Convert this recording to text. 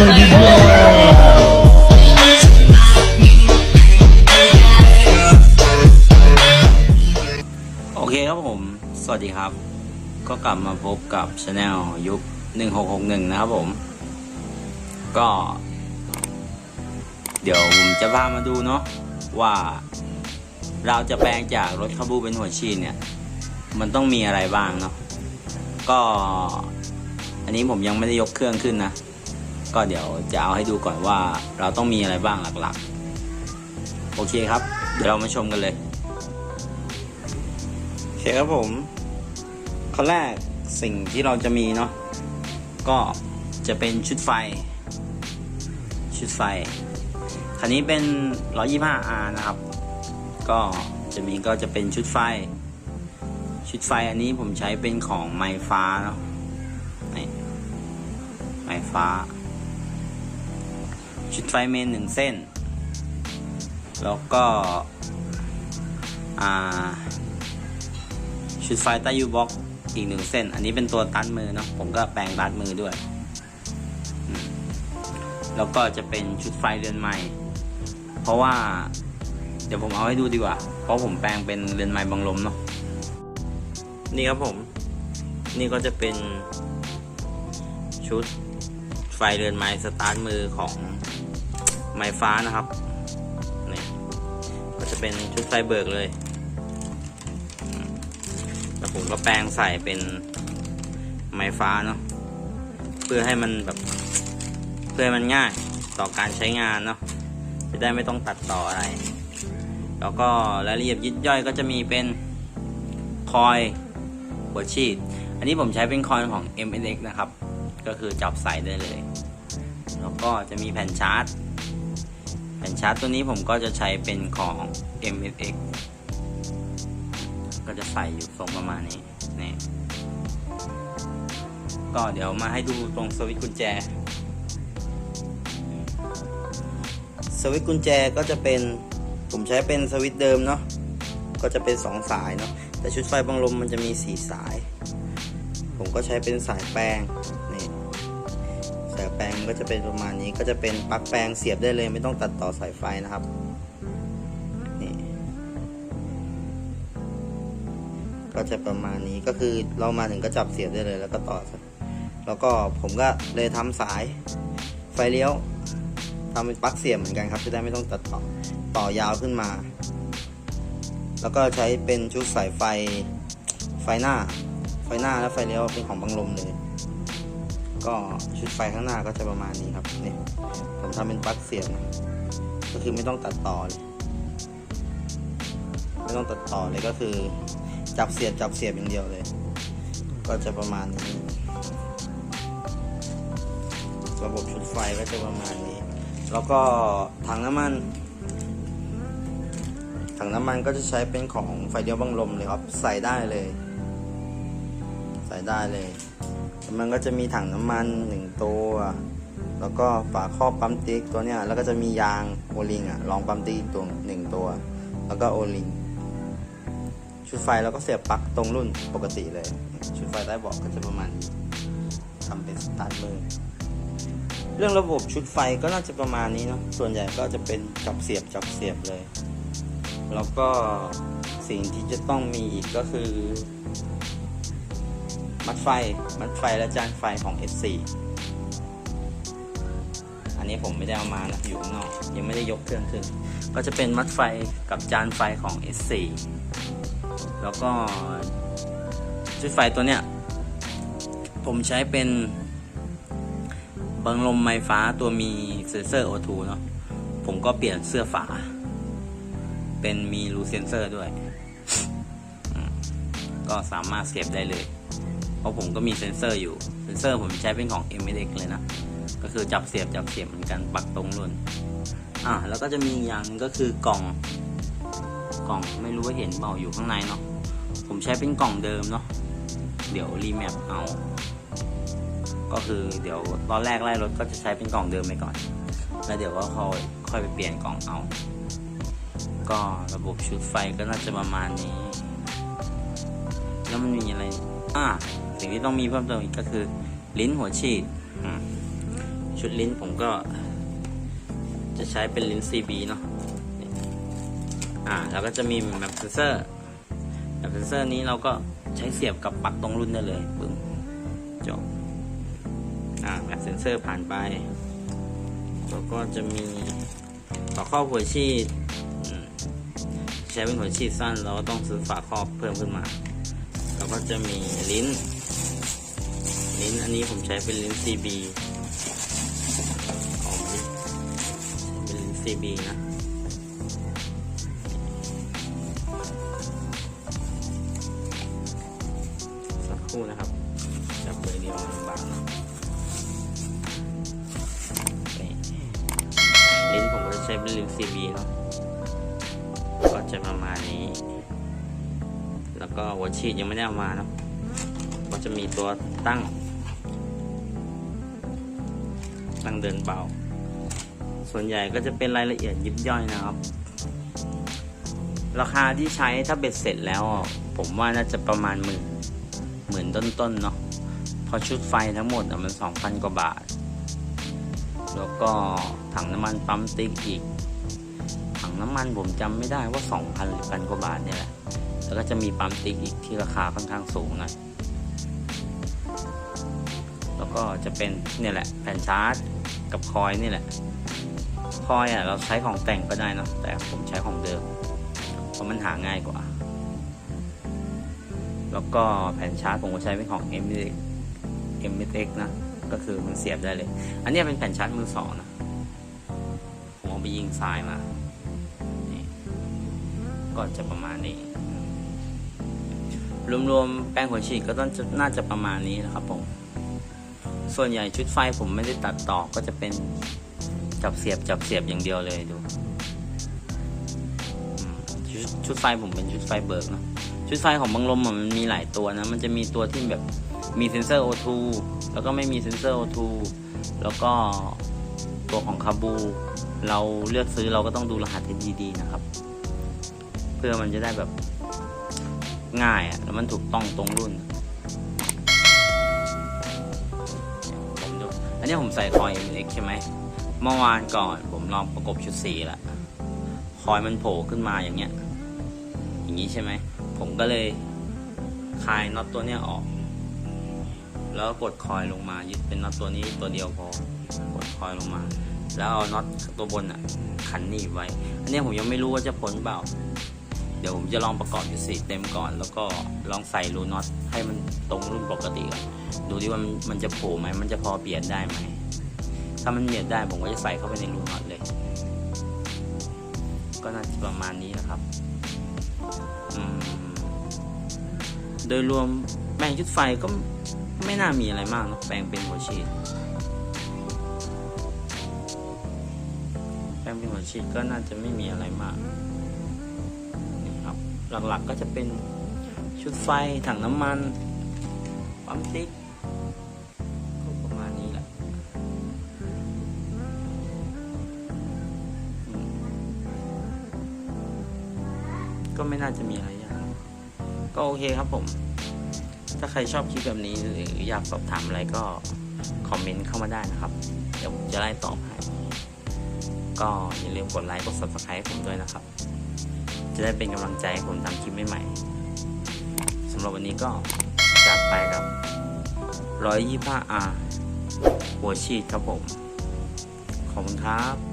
โอเคครับผม สวัสดีครับ ก็กลับมาพบกับช anel ยุค 1661 นะครับผม ก็ เดี๋ยวผมจะพามาดูเนาะว่าเราจะแปลงจากรถคาบูเป็นหัวฉีดเนี่ย มันต้องมีอะไรบ้างเนาะก็ อันนี้ผมยังไม่ได้ยกเครื่องขึ้นนะ ก็เดี๋ยวจะเอาให้ดูก่อนว่าเราต้องมีอะไรบ้างหลักๆ โอเคครับ เดี๋ยวเรามาชมกันเลยโอเคครับผมข้อแรกสิ่งที่เราจะมีเนาะก็จะเป็นชุดไฟ ชุดไฟ คันนี้เป็น 125R นะครับ ก็จะมีก็จะเป็นชุดไฟ ชุดไฟอันนี้ผมใช้เป็นของไมฟ้าเนาะไมฟ้า ชุดไฟเมนหนึ่งเส้น แล้วก็ชุดไฟใต้ยูบ็อกอีกหนึ่งเส้น อันนี้เป็นตัวตัดมือเนาะผมก็แปลงตัดมือด้วย แล้วก็จะเป็นชุดไฟเรือนใหม่ เพราะว่าเดี๋ยวผมเอาให้ดูดีกว่า เพราะผมแปลงเป็นเรือนใหม่บังลมเนาะนี่ครับผม นี่ก็จะเป็นชุด ไฟเรือนไม้สตาร์ทมือของไม้ฟ้านะครับนี่ก็จะเป็นชุดไฟเบิกเลย แล้วผมก็แปลงใส่เป็นไม้ฟ้าเนาะ เพื่อให้มันแบบ เพื่อให้มันง่ายต่อการใช้งานเนาะ จะได้ไม่ต้องตัดต่ออะไร แล้วก็รายละเอียดยิบย่อยก็จะมีเป็นคอยหัวฉีด อันนี้ผมใช้เป็นคอยของ MNX นะครับ ก็คือจับใส่ได้เลย แล้วก็จะมีแผ่นชาร์จ แผ่นชาร์จตัวนี้ผมก็จะใช้เป็นของ MSX ก็จะใส่อยู่ทรงประมาณนี้นี่ก็เดี๋ยวมาให้ดูตรงสวิตช์กุญแจ สวิตช์กุญแจก็จะเป็นผมใช้เป็นสวิตช์เดิมเนาะก็จะเป็น 2 สายเนาะแต่ชุดไฟบังลมมันจะมี 4 สาย ผมก็ใช้เป็นสายแปลงนี่ สายแปลงก็จะเป็นประมาณนี้ก็จะเป็นปลั๊กแปลงเสียบได้เลย ไม่ต้องตัดต่อสายไฟนะครับนี่ก็จะประมาณนี้ก็คือเรามาถึงก็จับเสียบได้เลย แล้วก็ต่อ แล้วก็ผมก็เลยทำสายไฟเลี้ยวทำเป็นปลั๊กเสียบเหมือนกันครับจะได้ไม่ต้องตัดต่อต่อยาวขึ้นมา แล้วก็ใช้เป็นชุดสายไฟไฟหน้า ไฟหน้าและไฟเลี้ยวเป็นของบังลมเลย ก็ชุดไฟข้างหน้าก็จะประมาณนี้ครับเนี่ยผมทำเป็นปลั๊กเสียบนะก็คือไม่ต้องตัดต่อเลยไม่ต้องตัดต่อเลยก็คือ จับเสียบจับเสียบอย่างเดียวเลย ก็จะประมาณนี้ระบบชุดไฟก็จะประมาณนี้ แล้วก็ถังน้ำมัน ถังน้ำมันก็จะใช้เป็นของไฟเดียวบังลมเลยครับ ใส่ได้เลย ใส่ได้เลย มันก็จะมีถังน้ำมันหนึ่งตัว แล้วก็ฝาครอบปั๊มติ๊กตัวเนี้ยแล้วก็จะมียางโอลิงอะรองปั๊มติ๊กตัวหนึ่งตัว แล้วก็โอลิงชุดไฟแล้วก็เสียบปลั๊กตรงรุ่นปกติเลย ชุดไฟใต้เบาะก็จะประมาณนี้ทำเป็นสตาร์ทมือเรื่องระบบชุดไฟก็น่าจะประมาณนี้เนาะส่วนใหญ่ก็จะเป็นจับเสียบจับเสียบเลย แล้วก็สิ่งที่จะต้องมีอีกก็คือ มัดไฟ มัดไฟและจานไฟของ S4 อันนี้ผมไม่ได้เอามานะอยู่ข้างนอก ยังไม่ได้ยกเครื่องขึ้น ก็จะเป็นมัดไฟกับจานไฟของ S4 แล้วก็ชุดไฟตัวเนี้ย ผมใช้เป็นบังลมไม้ฟ้าตัวมีเซนเซอร์ O2 เนาะผมก็เปลี่ยนเสื้อฝา เป็นมีรูเซนเซอร์ด้วย ก็สามารถเสียบได้เลย เพราะผมก็มีเซนเซอร์อยู่ เซนเซอร์ผมใช้เป็นของ m x เลยนะ ก็คือจับเสียบจับเสียบเหมือนกันปักตรงรุ่น อ่าแล้วก็จะมีอีกอย่างนึงก็คือกล่อง กล่องไม่รู้ว่าเห็นเปล่าอยู่ข้างในเนาะ ผมใช้เป็นกล่องเดิมเนาะ เดี๋ยวรีแมปเอา ก็คือเดี๋ยวตอนแรกไล่รถก็จะใช้เป็นกล่องเดิมไปก่อน แล้วเดี๋ยวก็ค่อยค่อยไปเปลี่ยนกล่องเอา ก็ระบบชุดไฟก็น่าจะประมาณนี้ แล้วมันมีอะไร อ่า สิ่งที่ต้องมีเพิ่มเติมอีกก็คือ ลิ้นหัวฉีดชุดลิ้นผมก็ จะใช้เป็นลิ้น CB เนาะอ่าแล้วก็จะมีแบบเซนเซอร์แบบเซนเซอร์นี้เราก็ใช้เสียบกับปักตรงรุ่นได้เลยปึ้งจบอ่าแบบเซนเซอร์ผ่านไปแล้วก็จะมีฝาครอหัวฉีดใช้เป็นหัวฉีดสั้นเราก็ต้องซื้อฝาครอบเพิ่มขึ้นมา แล้วก็จะมีลิ้น ลิ้นอันนี้ผมใช้เป็นลิ้น CB ของเป็นลิ้น CB นะสักครู่นะครับ จับเบอร์เดียวบางนะลิ้นผมก็จะใช้เป็นลิ้น CB เนาะก็จะประมาณนี้ แล้วก็หัวฉีดยังไม่ได้เอามาเนาะก็จะมีตัวตั้ง ตั้งเดินเบา ส่วนใหญ่ก็จะเป็นรายละเอียดยิบย่อยนะครับ ราคาที่ใช้ถ้าเบ็ดเสร็จแล้วอะผมว่าน่าจะประมาณหมื่นหมื่นต้นๆเนาะเพอชุดไฟทั้งหมดอะมันสองพันกว่าบาท แล้วก็ถังน้ำมันปั๊มติ๊กอีก ถังน้ำมันผมจำไม่ได้ว่าสองพันหรือพันกว่าบาทเนี่ยแหละ แล้วก็จะมีปั๊มติ๊กอีกที่ราคาค่อนข้างสูงหน่อยแล้วก็จะเป็นเนี่ยแหละแผ่นชาร์จกับคอยนี่แหละ คอยอะเราใช้ของแต่งก็ได้เนะแต่ผมใช้ของเดิม เพราะมันหาง่ายกว่า แล้วก็แผ่นชาร์จผมก็ใช้เป็นของ m m x นะ ก็คือมันเสียบได้เลย อันนี้เป็นแผ่นชาร์จมือสองนะ ผมเอาไปยิงทรายมา ก็จะประมาณนี้ รวมๆแป้งหัวฉีดก็ต้องน่าจะประมาณนี้นะครับผม ส่วนใหญ่ชุดไฟผมไม่ได้ตัดต่อก็จะเป็นจับเสียบจับเสียบอย่างเดียวเลยดูชุดชุดไฟผมเป็นชุดไฟเบิร์กนะชุดไฟของบังลมมันมีหลายตัวนะ มันจะมีตัวที่แบบมีเซนเซอร์ O2 แล้วก็ไม่มีเซนเซอร์ O2 แล้วก็ตัวของคาบู เราเลือกซื้อเราก็ต้องดูรหัสให้ดีๆนะครับ เพื่อมันจะได้แบบ ง่ายอะแล้วมันถูกต้องตรงรุ่นผมดูอันนี้ผมใส่คอย MX ใช่ไหมเมื่อวานก่อนผมลองประกบชุดสีละคอยมันโผล่ขึ้นมาอย่างเงี้ย อย่างนี้ใช่ไหม ผมก็เลยคลายน็อตตัวเนี้ยออก แล้วกดคอยลงมายึดเป็นน็อตตัวนี้ตัวเดียวพอกดคอยลงมา แล้วเอาน็อตตัวบนอะขันหนีบไว้ อันนี้ผมยังไม่รู้ว่าจะพ้นเปล่า เดี๋ยวผมจะลองประกอบชุดสีเต็มก่อน แล้วก็ลองใส่รูน็อตให้มันตรงรุ่นปกติก่อนดูดิว่ามันจะโผล่ไหมมันจะพอเปลี่ยนได้ไหมถ้ามันเปลี่ยนได้ผมก็จะใส่เข้าไปในรูน็อตเลย ก็น่าจะประมาณนี้นะครับโดยรวมแปลงชุดไฟก็ไม่น่ามีอะไรมากนะแปลงเป็นหัวฉีดแปลงเป็นหัวฉีดก็น่าจะไม่มีอะไรมาก หลักๆก็จะเป็นชุดไฟถังน้ำมันปั๊มติ๊กก็ประมาณนี้แหละก็ไม่น่าจะมีอะไรยากก็โอเคครับผม ถ้าใครชอบคลิปแบบนี้หรืออยากสอบถามอะไรก็คอมเมนต์เข้ามาได้นะครับ เดี๋ยวผมจะไล่ตอบให้ ก็อย่าลืมกดไลค์กด subscribe ให้ผมด้วยนะครับ จะได้เป็นกำลังใจให้ผมทำคลิปใหม่ๆสำหรับวันนี้ก็จากไปครับ 125R หัวฉีดครับผม ขอบคุณครับ